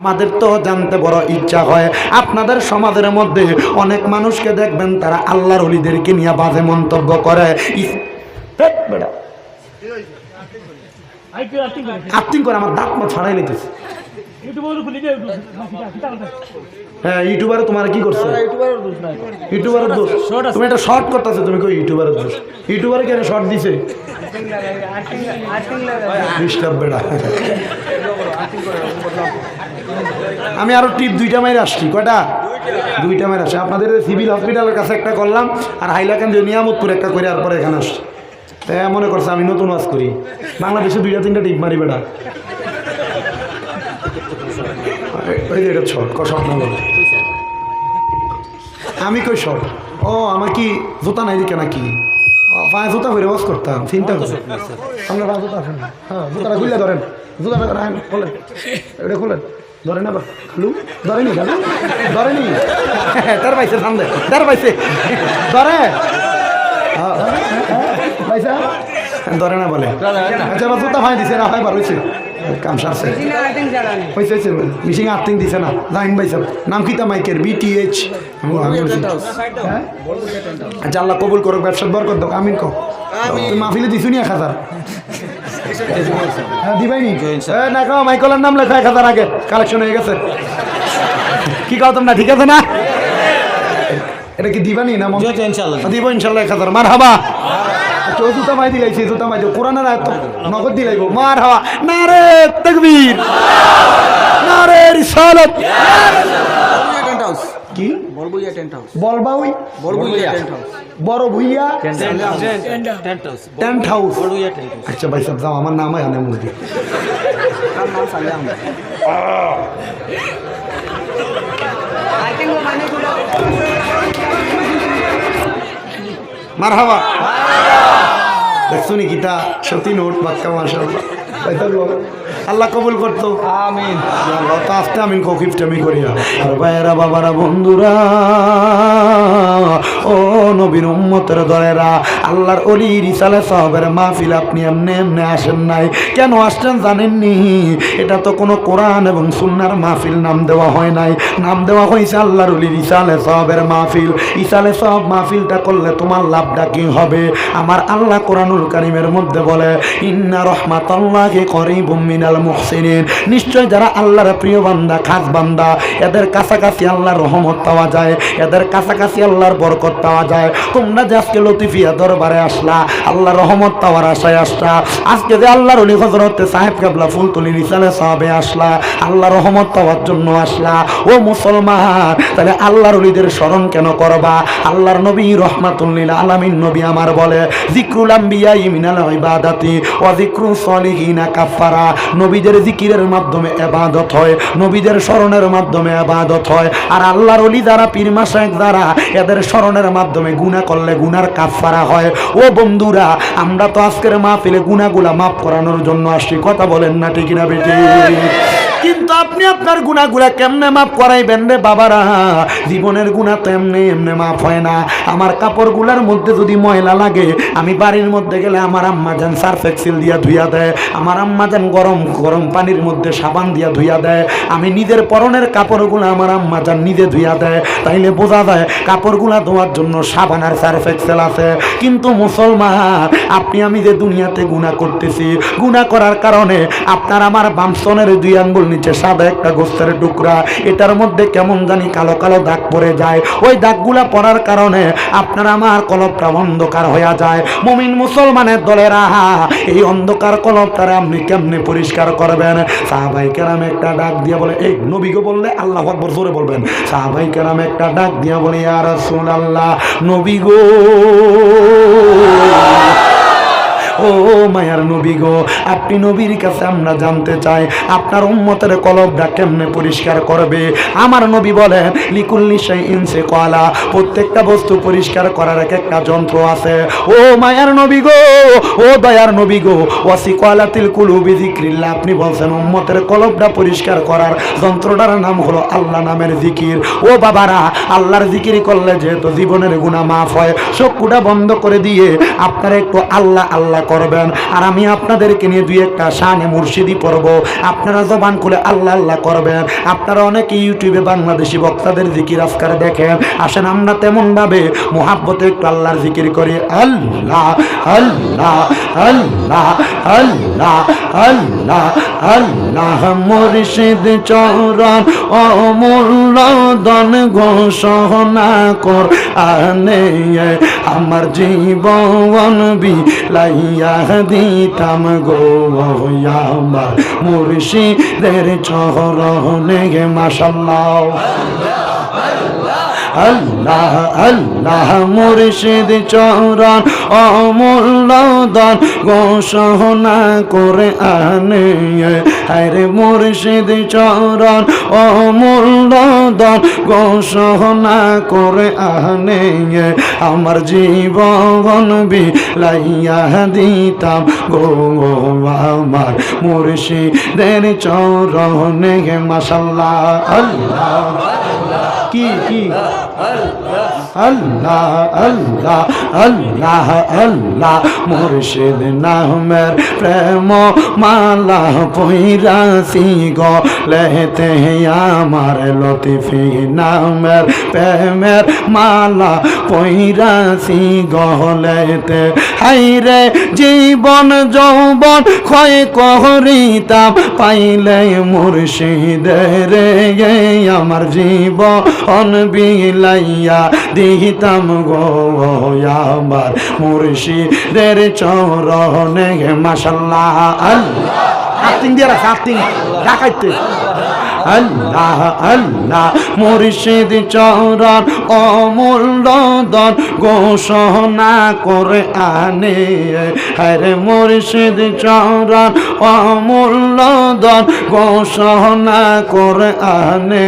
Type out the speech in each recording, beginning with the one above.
আমাদের তো জানতে বড় ইচ্ছা হয়। আপনাদের সমাজের মধ্যে অনেক মানুষকে দেখবেন তারা আল্লাহর অলিদেরকে নিয়ে বাজে মন্তব্য করে। আত্মিং করে আমার দাঁত ছাড়াই নিতেছে। হ্যাঁ ইউটিউবারে তোমার কি করছে? ইউটিউবারের দোষ। তুমি একটা শর্ট করতেছো তুমি কই ইউটিউবারের দোষ? ইউটিউবারে কেন শর্ট দিছে? ডিস্টার্ব বেড়া আমি আরও টিপ দুইটা মাইরে আসছি, কয়টা? দুইটা মাইরে আসছি। আপনাদের সিভিল হসপিটালের কাছে একটা করলাম, আর হাইলাকান্দি নিয়ামতপুর একটা করে আর পরে এখানে আসছি। তাই মনে করছে আমি নতুন ওয়াজ করি। বাংলাদেশে দুইটা তিনটা টিপ মারি বেড়া ওই আমি কই শর্ট ও, আমার কি জুতা নাই দিকে নাকি? পায়ে জুতা করে ওয়াজ করতাম, চিন্তা করে। আপনার জুতা? হ্যাঁ জুতাটা খুললে ধরেন। জুতাটা রাখেন খোলেন এটা খোলেন। ধরেন আবার খালু ধরেনি খালু ধরেনি তার পাইছে ধান্দে তার পাইছে। ধরে। পাইছে? ধরে না বলে। আচ্ছা জুতা হয় দিছে না হয় বার হয়েছে কাম সারছে হয়েছে হয়েছে মিশিং আর্থিং দিছে না জাইন ভাই সাহেব নাম কিতা মাইকের বিটিএইচ আচ্ছা আল্লাহ কবুল করুক ব্যবসার বরকত দাও আমিন কো মাহফিলে দিছুনি এক হাজার হ্যাঁ দিবাই নি কাও মাইকলের নাম লেখা এক হাজার আগে। কালেকশন হয়ে গেছে। কি কাও তোমরা ঠিক আছে না? এটা কি দিবানি না দিব ইনশাল্লাহ এক হাজার। মার হাবা তো জুতা মাই দিলাইছি জুতা মাই দিও কোরআনের আয়াত নগদ দিলাইব মার হাওয়া না রে তাকবীর। না রে রিসালাত। বড়বুইয়া টেন্ট হাউস। বলবাউই? Barbhuiya tent house. Boro Bhuiya tent house. Tent house. Barbhuiya tent house. আচ্ছা ভাই সাহেব যাও আমার নাম হয় আনে তার নাম? সালে আহমেদ মার হাওয়া দেখছ নি গীতা সতী নোট বাক্কা মাশাআল্লাহ। আল্লাহ কবুল করতো। আমিন। আল্লাহ তো আস্তে আমিন কৌকিফটা আমি করিয়া। আর ভাইয়েরা বাবারা বন্ধুরা। ও নবীর উম্মতের দলেরা, আল্লাহর অলি রিসালে সাহাবের মাহফিল আপনি এমনি এমনি আসেন নাই। কেন আসছেন জানেননি? এটা তো কোনো কোরআন এবং সুন্নার মাহফিল নাম দেওয়া হয় নাই। নাম দেওয়া হয়েছে আল্লাহর অলি রিসালে সাহাবের মাহফিল। ইসালে সাহাব মাহফিলটা করলে তোমার লাভটা কি হবে? আমার আল্লাহ কোরআনুল কারিমের মধ্যে বলে, ইন্না রহমাতাল্লাহি করিবুম মিনাল মুহসিনিন। নিশ্চয় যারা আল্লাহর প্রিয় বান্দা, খাস বান্দা, এদের কাছাকাছি আল্লাহর রহমত পাওয়া যায়। এদের কাছাকাছি আল্লাহর বরকত পাওয়া যায়। তোমরা যে আজকে লতিফিয়া দরবারে আসলা আল্লাহ রহমত পাওয়ার আশায় আসলা। আজকে যে আল্লাহর অলি হজরতে সাহেব কাবলা সাহাবে আসলা আল্লাহ রহমত পাওয়ার জন্য আসলা। ও মুসলমান, তাহলে আল্লাহর অলিদের স্মরণ কেন করবা? আল্লাহর নবী রহমাতুল্লিল আলামিন নবী আমার বলে জিক্রুল আম্বিয়া ইমিনাল ইবাদাতি জিক্রু সলিহিনা কাফারা নবীদের জিকিরের মাধ্যমে এবাদত হয়, নবীদের স্মরণের মাধ্যমে এবাদত হয়। আর আল্লাহর অলি যারা পীর মাসায়েক যারা, এদের স্মরণের মাধ্যমে গুণা করলে গুনার কাফারা হয়। ও বন্ধুরা, আমরা তো আজকের মাহফিলে গুণাগুলা মাফ করানোর জন্য আসছি। কথা বলেন না, ঠিক না বেটি? কিন্তু আপনি আপনার গুণাগুলা কেমনে মাফ করাইবেন রে বাবারা? জীবনের গুণা তো এমনি এমনি মাফ হয় না। আমার কাপড়গুলার মধ্যে যদি ময়লা লাগে, আমি বাড়ির মধ্যে গেলে আমার আম্মা যান সার্ফ এক্সেল দিয়া ধুইয়া দেয়, আমার আম্মা যান গরম গরম পানির মধ্যে সাবান দিয়া ধুইয়া দেয়, আমি নিজের পরনের কাপড়গুলো আমার আম্মা যান নিজে ধুইয়া দেয়, তাইলে বোঝা যায় কাপড়গুলা ধোয়ার জন্য সাবান আর সার্ফ এক্সেল আছে। কিন্তু মুসলমান, আপনি আমি যে দুনিয়াতে গুণা করতেছি, গুণা করার কারণে আপনার আমার বামসনের দুই আঙ্গুল নিচে সাদা একটা গোস্তের টুকরা। এটার মধ্যে কেমন জানি কালো কালো দাগ পড়ে যায়। ওই দাগগুলা পড়ার কারণে আপনার আমার কলপটা অন্ধকার হয়ে যায়। মুমিন মুসলমানের দলের আহা এই অন্ধকার কলপটারে আপনি কেমনে পরিষ্কার করবেন? সাহাবাই কেরাম একটা ডাক দিয়ে বলে, এই নবীকে বললে আল্লাহ আকবর জোরে বলবেন। সাহাবাই কেরাম একটা ডাক দিয়ে বলে আর রসুল আল্লাহ নবী গো। ও মায়ার নবী গো, আপনি নবীর কাছে আমরা জানতে চাই, আপনার উম্মতের কলবটা কেমনে পরিষ্কার করবে? আমার নবী বলেন, লিকুল্লি সেই ইনসে কলা প্রত্যেকটা বস্তু পরিষ্কার করার এক একটা যন্ত্র আছে। ও মায়ার নবী গো, ও দয়ার নবী গো, ওয়াসি কলাতিল কুলুবি জিক্রিল্লা আপনি বলছেন উম্মতের কলবটা পরিষ্কার করার যন্ত্রটার নাম হলো আল্লাহ নামের জিকির ও বাবারা, আল্লাহর জিকির করলে যেহেতু জীবনের গুণা মাফ হয়, চক্ষুটা বন্ধ করে দিয়ে আপনারা একটু আল্লাহ আল্লাহ করবেন। আর আমি আপনাদেরকে নিয়ে দুই একটা শানে মুর্শিদি পড়ব। আপনারা জবান খুলে আল্লাহ আল্লাহ করবেন। আপনারা অনেকে ইউটিউবে বাংলাদেশি বক্তাদের জিকির আজকার দেখেন। আসেন আমরা তেমন ভাবে মোহাব্বতে একটু আল্লাহর জিকির করি। আল্লাহ আল্লাহ আল্লাহ আল্লাহ আল্লাহ আল্লাহ মুর্শিদ চরণ অমূল্য দন ঘোষণা কর। আনে আমার জীবন বিলাইয়া দিতাম গো আমার মুর্শিদের চরণে মাসাল্লাহ আল্লাহ আল্লাহ মুর্শিদ চরণ অমূল্য দান ঘোষণা করে আনে আরে মুর্শিদ চরণ অমূল্য দান ঘোষণা করে আনে আমার জীবন বিলাইয়া দিতাম গো আমার মুর্শিদের চরণে মাসাল্লাহ আল্লাহ। কি কি আল্লাহ আল্লাহ আল্লাহ আল্লাহ মুর্শিদ নামের প্রেম মালা পৈরাসি গলেতে আমার লতিফি নামের প্রেমের মালা পৈরাসি গলেতে হাইরে জীবন যৌবন ক্ষয় করিতাম পাইলে মুর্শিদের আমার জীবন বিলাইয়া দিতাম গো আমার মুর্শিদের চরণে মাসাল্লাহ আল্লাহ। আক্টিং দিয়ে রাখা রাখাইতে ডাকাইতে আল্লাহ আল্লাহ, মুর্শিদ চরণ অমূল্য দন ঘোষণা করে আনে। হরে মুর্শিদ চরণ অমূল্য দন ঘোষণা করে আনে।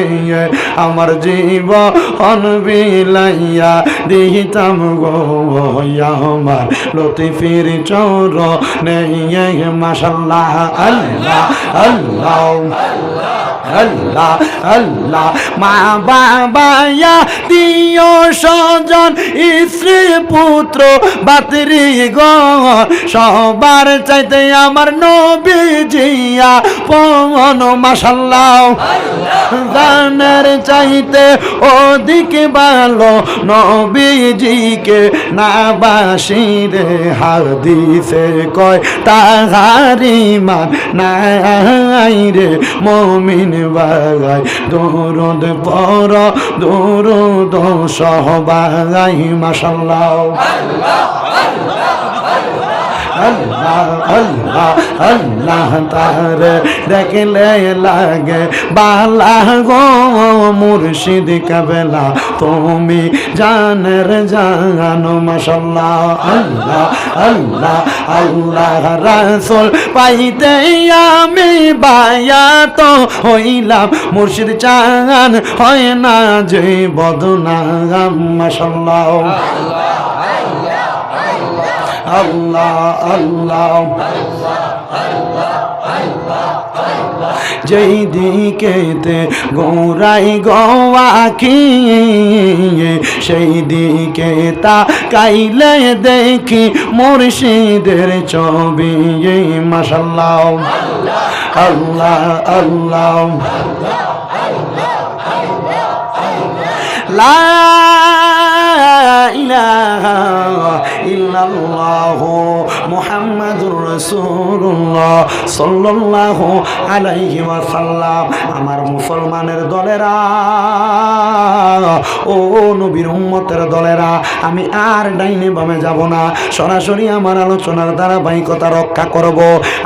আমার জীবন বিলাইয়া দিতাম গো, আমার লতিফির চর নেই। মাসাল্লাহ আল্লাহ আল্লাহ আল্লাহ আল্লাহ। মা বাবায়া, দিও স্ত্রী, পুত্র বাতরি গ সবার চাইতে আমার নবী জিয়া পন মাসাল্লাহ গানের চাইতে ওদিকে ভালো নবীজিকে না বাসি রে হাদিসে কয় তাহারি মান নাই রে মমিন। বাগাই দৌরদ পর দৌরদ সহবাগাই মাসাল্লাহ আল্লাহ আল্লাহ আল্লাহ তারে দেখলে লাগে বালা গো মুর্শিদ কাবেলা তুমি জানের জানো মাসাল্লাহ আল্লাহ আল্লাহ আল্লাহ রাসুল পাইতে আমি বায়া তো হইলাম মুর্শিদ চান হয় না যে বদনাম মাসাল্লাহ আল্লাহ আল্লাহ আল্লাহ যেই দিকেতে গৌরাই গোয়াখি সেই দিকে তা কাইলে দেখি মুর্শিদের ছবি। মাসাল্লাহ আল্লাহ আল্লাহ। লা ইলাহা ইল্লাল্লাহু মুহাম্মাদুর রাসূলুল্লাহ সাল্লাল্লাহু আলাইহি ওয়াসাল্লাম। আমার মুসলমানের দলেরা ও নবীর উম্মতের দলেরা, আমি আর ডাইনে বামে যাব না। সরাসরি আমার আলোচনার ধারাবাহিকতা রক্ষা করব।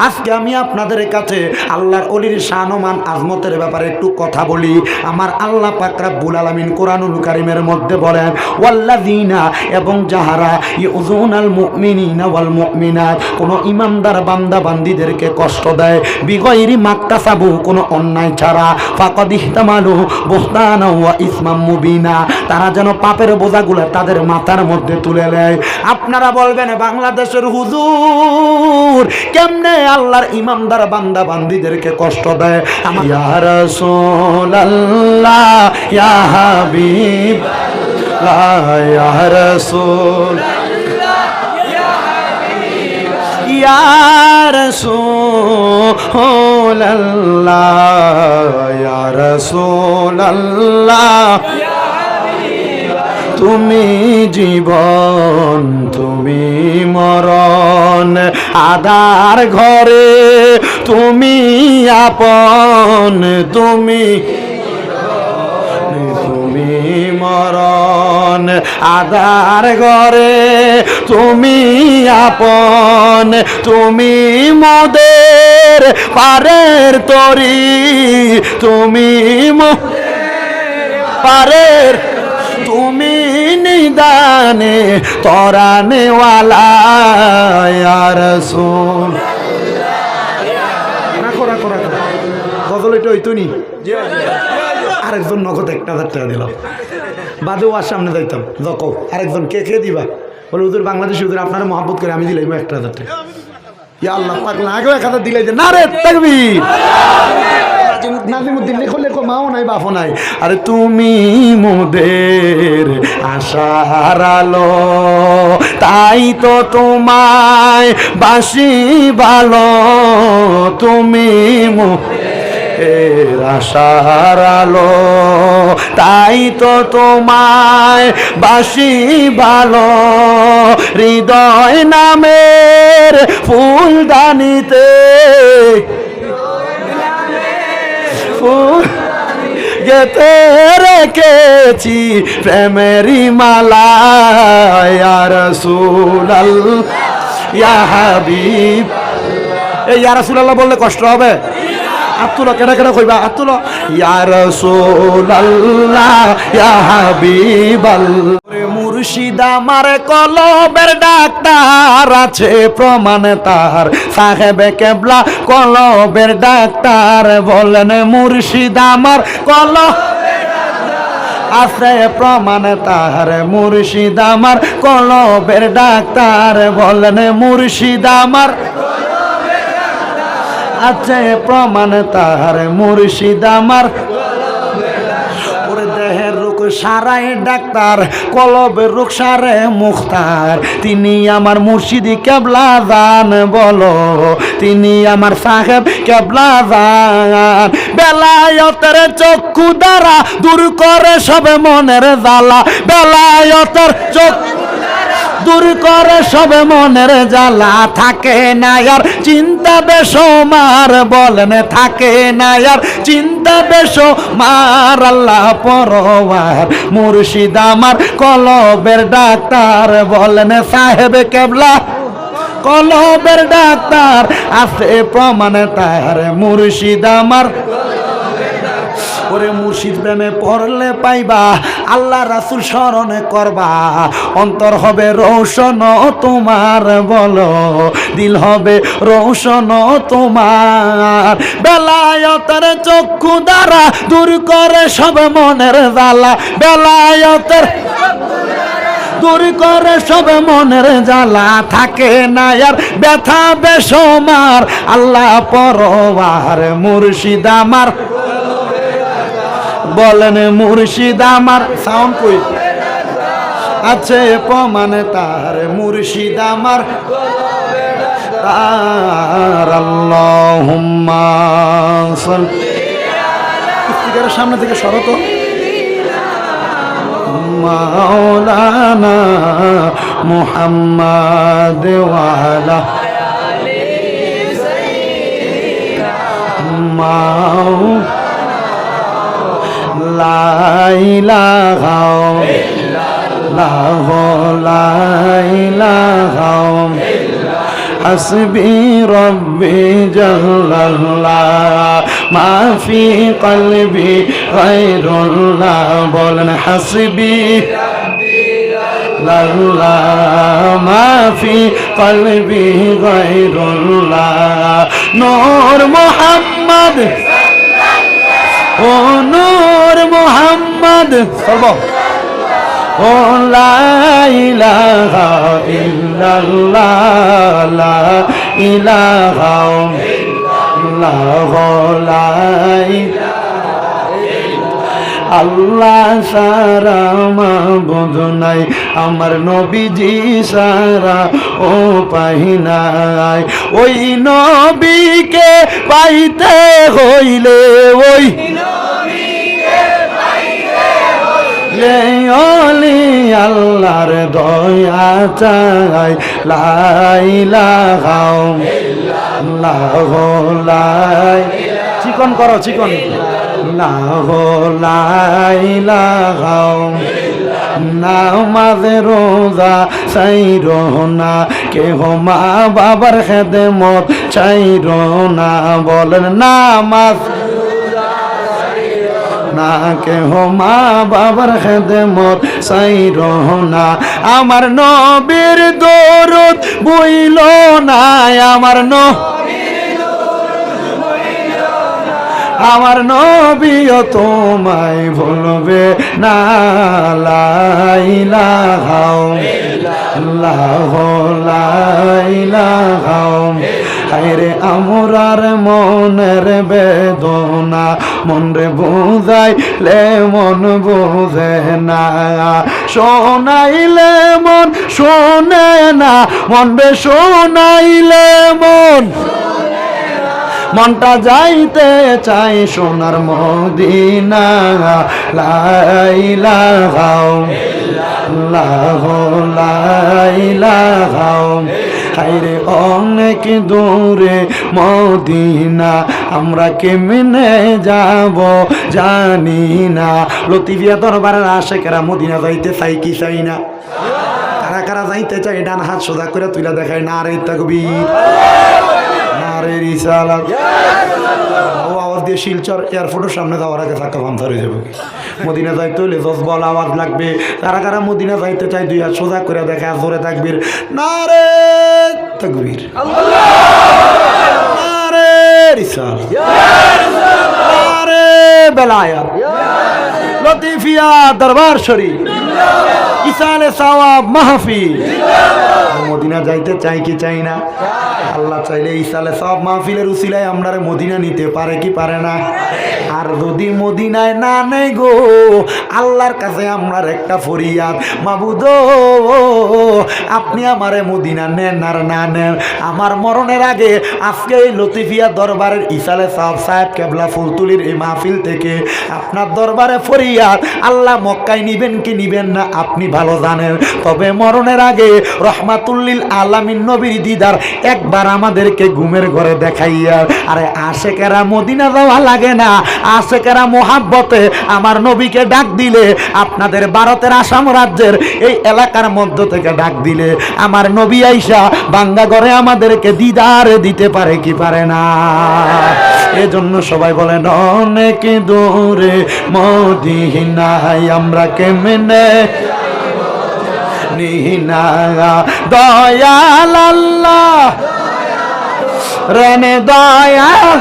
আজকে আমি আপনাদের কাছে আল্লাহর অলির শানমান আজমতের ব্যাপারে একটু কথা বলি। আমার আল্লাহ পাক রাব্বুল আলামিন কোরআনুল কারীমের মধ্যে বলেন, ওয়াল্লাযিনা এবং যাহারা ইউযুনাল মুমিনিনা ওয়াল মুমিনাত, কোন ইমানদার বান্দা বান্দীদেরকে কষ্ট দেয়। বিগয়রি মাক্তাসাবু, কোনো অন্যায় ছাড়া। ফাকাদ ইহতামালু বুহতানা ওয়া ইসমাম মুবিনা তারা যেন পাপের বোঝাগুলো তাদের মাথার মধ্যে তুলে নেয়। আপনারা বলবেন, বাংলাদেশের হুজুর কেমনে আল্লাহর ইমামদার বান্দা বান্দিদেরকে কষ্ট দেয়? আমার ইয়া রাসূলুল্লাহ, ইয়া হাবিব ইয়া রাসূল ইয়ার ইয়ার তুমি জীবন, তুমি মরণ। আধার ঘরে তুমি আপন, তুমি তুমি মরণ। আধার ঘরে তুমি আপন, তুমি মোদের পারের তরি। তুমি পারের তুমি নিদানে তরানেওয়ালা রসুল। রাখো রাখো রাখো। গজল এটা হইতো নি? আরেকজন নগদ একটা হাজার টাকা দিলাম বাদেও আর সামনে যাইতাম। যকো আরেকজন কে খেয়ে দিবা? বলে ওদের বাংলাদেশি ওদের আপনারা মহাব্বত করে আমি দিলাম একটা হাজার টাকা। ইয়া আল্লাহ পাকলা আগেও এক হাজার দিলাই যে, না রে থাকবি নাজিমুদ্দিন। লেখো লেখো, মাও নাই, বাপও নাই। আরে তুমি মোদের আশার আলো, তাই তো তোমায় বাসি ভালো। তুমি মো এর আশার তাই তো তোমায় বাসি ভালো। হৃদয় নামের ফুলদানিতে ফুল গেতে রেখেছি প্রেমেরি মালা রসুল ইয়া হাবিব। এই ইয়া রাসূলুল্লাহ বললে কষ্ট হবে। আত্মুল, কেডা কেডা কইবা? আত্মুল। ইয়া রাসূলুল্লাহ, ইয়া হাবিবাল্লাহ। মুর্শিদ আমার কলবের ডাক্তার আছে, প্রমাণ তার। সাহেবে কেবলা কলবের ডাক্তার, বলেন মুর্শিদ আমার কল আছে, প্রমাণ তাহার মুর্শিদ আমার কলবের ডাক্তার, বলেন মুর্শিদ আমার আছে প্রমাণ তাহার মুর্শিদ আমার। দেহের ডাক্তার, কলবের রোগ সারে মুখতার। তিনি আমার মুর্শিদি কেবলা দান বলো, তিনি আমার সাহেব কেবলা দান বেলায়তের চক্ষু দ্বারা দূর করে সবে মনের জ্বালা, বেলায়তের চক্ষু দূর করে সবে মনের জ্বালা থাকে না আর। চিন্তা বেশমার বলেন থাকে না আর। চিন্তা বেশমার আল্লাহ পরওয়ার মুর্শিদ আমার কলবের ডাক্তার বলেন, সাহেব কেবলা, কলবের ডাক্তার আছে প্রমাণ তার। মুর্শিদ আমার ওরে মুর্শিদ প্রেমে পড়লে পাইবা, আল্লাহ রাসুল স্মরণে করবা। অন্তর হবে রৌশন তোমার বলো, দিল হবে রৌশন তোমার। বেলায়তের চক্ষু দ্বারা দূর করে সব মনের জ্বালা। বেলায়তের দূর করে সব মনের জ্বালা। থাকে না আর ব্যথা বেসমার আল্লাহ পরবার মুর্শিদ আমার বলেন মুর্শিদ আমার। সাউন্ড কই? আছে প্রমাণে তার মুর্শিদ আমার। তার আল্লাহুম্মা স্পিকারের সামনে থেকে সরত মাওলানা মুহাম্মদ ওয়ালা মাও حسبي ربي جل الله ما في قلبي غير الله بولن حسبي الله ما في قلبي غير الله نور محمد ও নূর মোহাম্মদ। আল্লাহ সারা মাবুদ নাই, আমার নবীজি সারা ও পাহিনাই ওই নবীকে পাইতে হইলে ওই লে অলি আল্লাহর দয়া চাই লাইলা লাহ লাই। চিকন করো, চিকন। লাইলা গাও নামাজ রোজা চাইর না, কেহ মা বাবার খেদে মত চাইর না। বলেন, নামাজ না, কেহ মা বাবার খেদমত চাই না আমার নবীর দরদ বইল না, আমার ন আমার নবীও তোমায় ভুলবে না। লাইলা হাও লাহ লাইলা হাও হায়রে আমরার মনের বেদনা, মন রে বুঝাইলে মন বুঝে না। শোনাইলে মন শোনে না, মন রে শোনাইলে মন মনটা যাইতে চাই সোনার মদিনা। লাইলা গাও লাহ লাইলা গাও হাইরে অনেক দূরে মদিনা, আমরা কেমনে যাব জানি না। লতিফিয়া দরবারের আশেকেরা মদিনা যাইতে চাই কি চাই না? কারা কারা যাইতে চাই ডান হাত সোজা করে তুইলা দেখায় না রে তকবীর, নারে রিসালাত। ও আওয়াজ দিয়ে শিলচর এয়ারপোর্টের সামনে যাওয়ার আগে চাক্কা পাঞ্চার হয়ে যাবে। মদিনা যাইতে হলে দশ বল আওয়াজ লাগবে। কারা কারা মদিনা যাইতে চাই দুই হাত সোজা করে দেখা জোরে থাকবির নারে তকবীর। বেলায়াত লতিফিয়া দরবার শরীফ। ইসালে সাওয়াব মাহফিল। মদিনা যাইতে চাই কি চাই না? আল্লাহ চাইলে ইসালে সব মাহফিলের উসিলায় আমরা মদিনা নিতে পারে কি পারে না? আর যদি মদিনায় না নেই গো, আল্লাহর কাছে আমরার একটা ফরিয়াদ। মাবুদ, আপনি আমারে মদিনা নেন আর না নেন, আমার মরণের আগে আজকে এই লতিফিয়া দরবারের ইসালে সাহেব সাহেব কেবলা ফুলতুলির এই মাহফিল থেকে আপনার দরবারে ফরিয়াদ, আল্লাহ মক্কায় নিবেন কি নিবেন না আপনি ভালো জানেন। তবে মরণের আগে রহমাতুল্লিল আলামিন নবীর দিদার একবার আমাদেরকে ঘুমের ঘরে দেখাইয়া, আরে আশেকেরা মদিনা যাওয়া লাগে না, আশেকেরা মোহাব্বতে আমার নবীকে ডাক দিলে, আপনাদের ভারতের আসাম রাজ্যের এই এলাকার মধ্য থেকে ডাক দিলে, আমার নবী আইসা বাঙ্গা ঘরে আমাদেরকে দিদার দিতে পারে কি পারে না? এজন্য সবাই বলেন অনেক দূরে মদিনায় আমরা কেমনে নিহিনা? দয়াল আল্লাহ। রেনে দয়াল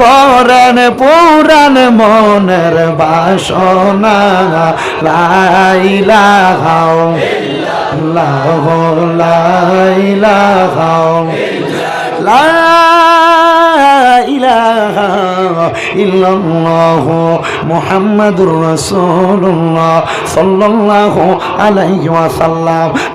করেন পুরান মনের বাসনা। লাইলা হাও লাহ লাইলা হাও ইলাহা ইল্লাল্লাহ। মুহাম্মাদুর রাসূলুল্লাহ সাল্লাল্লাহু আলাইহি ওয়াসাল্লাম।